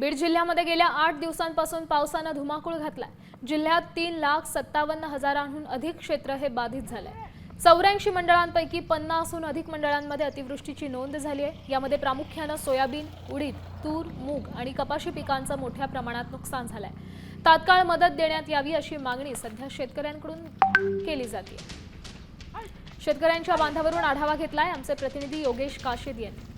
बीड जिल्ह्यामध्ये गेल्या आठ दिवसांपासून पावसानं धुमाकूळ घातलाय. जिल्ह्यात तीन लाख सत्तावन्न हजारांहून अधिक क्षेत्र हे बाधित झालंय. चौऱ्याऐंशी मंडळांपैकी पन्नासहून अधिक मंडळांमध्ये अतिवृष्टीची नोंद झाली आहे. यामध्ये प्रामुख्यानं सोयाबीन उडीद तूर मूग आणि कपाशी पिकांचं मोठ्या प्रमाणात नुकसान झालंय. तात्काळ मदत देण्यात यावी अशी मागणी सध्या शेतकऱ्यांकडून केली जाते. शेतकऱ्यांच्या बांधावरून आढावा घेतलाय. आमचे प्रतिनिधी योगेश काशीद यांनी.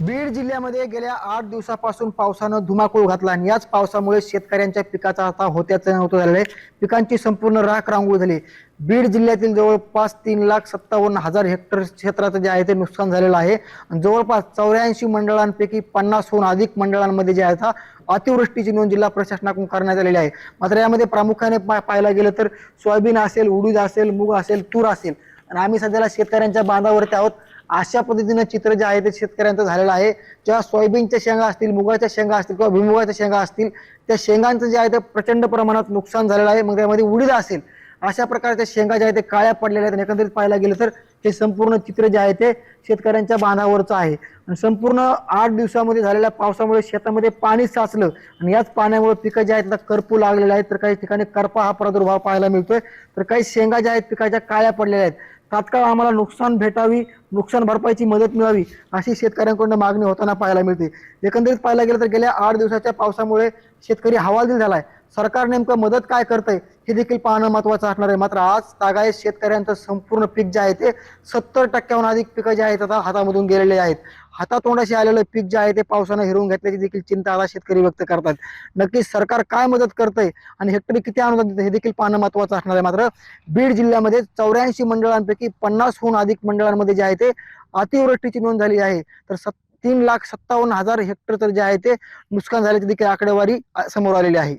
बीड जिल्ह्यामध्ये गेल्या आठ दिवसापासून पावसानं धुमाकूळ घातला आणि याच पावसामुळे शेतकऱ्यांच्या पिकाचा आता होत्याचं नव्हतं झालेलं आहे पिकांची संपूर्ण राख रांगोळ झाली. बीड जिल्ह्यातील जवळपास तीन लाख सत्तावन्न हजार हेक्टर क्षेत्राचं जे आहे ते नुकसान झालेलं आहे. आणि जवळपास चौऱ्याऐंशी मंडळांपैकी पन्नासहून अधिक मंडळांमध्ये जे आहे अतिवृष्टीची नोंद जिल्हा प्रशासनाकडून करण्यात आलेली आहे. मात्र यामध्ये प्रामुख्याने पा- पाहायला गेलं तर सोयाबीन असेल उडीद असेल मूग असेल तूर असेल. आणि आम्ही सध्याला शेतकऱ्यांच्या बांधावरती आहोत. अशा पद्धतीनं चित्र जे आहे ते शेतकऱ्यांचं झालेलं आहे. जेव्हा सोयाबीनच्या शेंगा असतील मुगाच्या शेंगा असतील किंवा भुईमुगाच्या शेंगा असतील त्या शेंगांचं जे आहे ते प्रचंड प्रमाणात नुकसान झालेलं आहे. मग त्यामध्ये उडीद असेल अशा प्रकारच्या शेंगा ज्या आहेत ते काळ्या पडलेल्या आहेत एकंदरीत पाहायला गेलं तर हे संपूर्ण चित्र जे आहे ते शेतकऱ्यांच्या बांधावरचं आहे. आणि संपूर्ण आठ दिवसामध्ये झालेल्या पावसामुळे शेतामध्ये पाणी साचलं आणि याच पाण्यामुळे पिकं जे आहेत करपू लागलेले आहेत. तर काही ठिकाणी करपा हा प्रादुर्भाव पाहायला मिळतोय. तर काही शेंगा ज्या आहेत पिकाच्या काळ्या पडलेल्या आहेत. तात्काळ आम्हाला नुकसान भेटावी नुकसान भरपाईची मदत मिळावी अशी शेतकऱ्यांकडून मागणी होताना पाहायला मिळते. एकंदरीत पाहायला गेलं तर गेल्या आठ दिवसाच्या पावसामुळे शेतकरी हवालदिल झालाय. सरकार नेमकं मदत काय करतंय? हे देखील पाहणं महत्वाचं असणार आहे. मात्र आज तागायत शेतकऱ्यांचं संपूर्ण पीक जे आहे ते सत्तर टक्क्याहून अधिक पिकं जे आहेत आता हातामधून गेलेले आहेत. हातातोंडाशी आलेलं पीक जे आहे ते पावसानं हिरवून घेतल्याची देखील चिंता आता शेतकरी व्यक्त करतात. नक्की सरकार काय मदत करतंय आणि हेक्टरी किती अनुदान देतं हे देखील पाहणं महत्वाचं असणार आहे. मात्र बीड जिल्ह्यामध्ये चौऱ्याऐंशी मंडळांपैकी पन्नासहून अधिक मंडळांमध्ये जे आहे ते अतिवृष्टीची नोंद झाली आहे. तर सत तीन लाख सत्तावन्न हजार हेक्टर तर जे आहे ते नुकसान झाल्याची देखील आकडेवारी समोर आलेली आहे.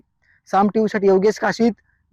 साम टीव्हीसाठी योगेश काशीत.